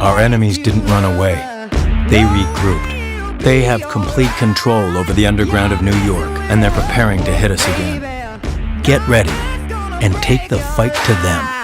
Our enemies didn't run away. They regrouped. They have complete control over the underground of New York, and they're preparing to hit us again. Get ready and take the fight to them.